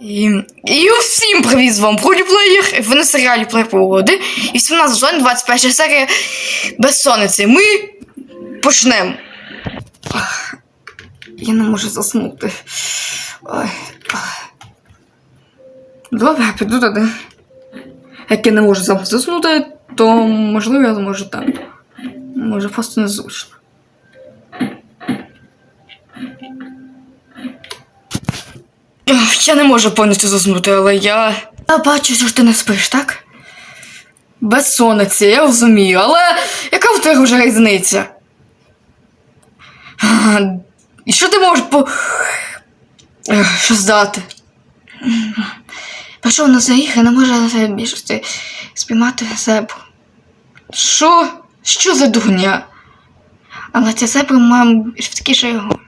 І, і усім привіт з вами Проліплеєр, ви на серіалі Плей Погоди. І 17 сезон, 21 серія Безсонниці. Ми почнемо. Я не можу заснути. Добре, піду туди. Як я не можу заснути, то можливо я зможу там. Може просто незручно. Я не можу повністю заснути, але я. Я бачу, що ти не спиш, так? Безсонниці, я розумію, але яка в тебе вже різниця? І що ти можеш по. Що здати? Пішов на заїх і не може на себе більшості спіймати зебру. Що? Що за дурня? Але ця зебра має швидкіше його.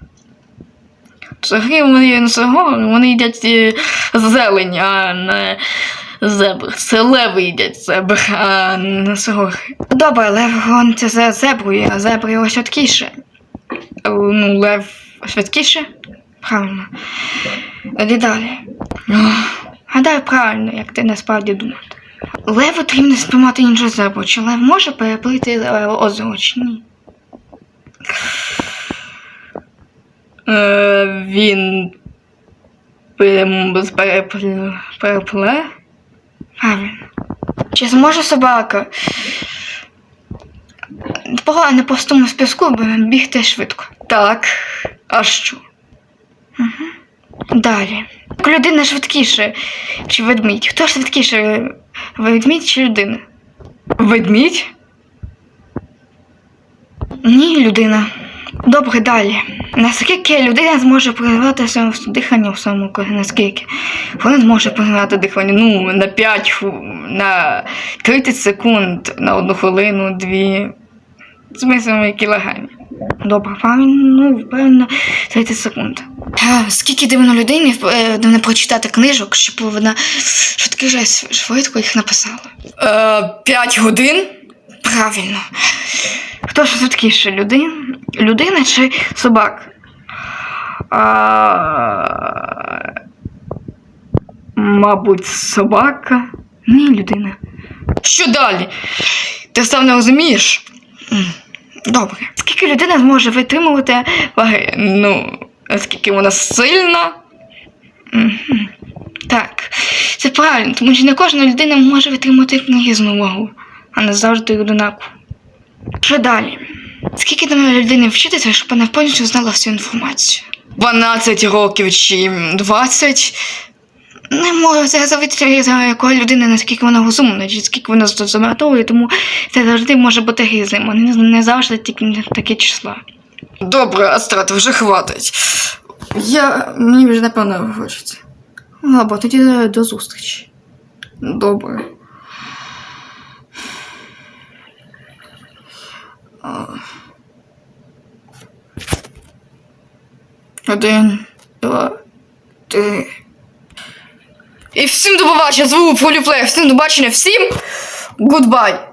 Взагалі вони не сагори, вони їдять е, зелень, а не зебр. Це леви їдять зебр, а не сагори. Добре, лев гониться за зеброю, а зебра його швидкіше. Е, Ну, лев швидкіше? Правильно. Тоді далі. Гадаю, правильно, як ти насправді думати. Лев потрібно спіймати іншу зебру. Чи лев може переплити е, озеро, чи ні? Він перепле. Чи зможе собака по не пустому списку бігти швидко? Так. А що? Угу. Далі. Людина швидкіше, чи ведмідь? Хто швидкіше? Ведмідь чи людина? Ведмідь? Ні, людина. Добре, далі. Наскільки людина зможе перервати своє дихання в своєму коні? Наскільки? Вона зможе перервати дихання ну, на 5, на 30 секунд, на одну хвилину, дві. З мислами кілограмів. Добре, правильно, ну, певно, 30 секунд. Скільки дивно людині е, не прочитати книжок, щоб вона швидкіше швидко їх написала? Е, 5 годин? Правильно. Хто ж швидкіше, людина? Людина чи собак? А... Мабуть, собака. Ні, людина. Що далі? Ти сам не розумієш? Добре. Скільки людина зможе витримувати ваги? Ну, наскільки вона сильна? Так, це правильно, тому що не кожна людина може витримати різну вагу, а не завжди одинаково. Що далі? Скільки треба людини вчитися, щоб вона повністю знала всю інформацію? 12 років чи 20? Не можу це завжди за якої людини, наскільки вона розумна, чи скільки вона зрозуміє, тому це завжди може бути різним, а не, завжди тільки таке числа. Добре, Астрат, вже хватить. Я мені вже напевно хочеться. Або тоді до зустрічі. Добре. Один, два, три. І всім до побачення, звук Фоліплей, Всім до бачення, всім гудбай!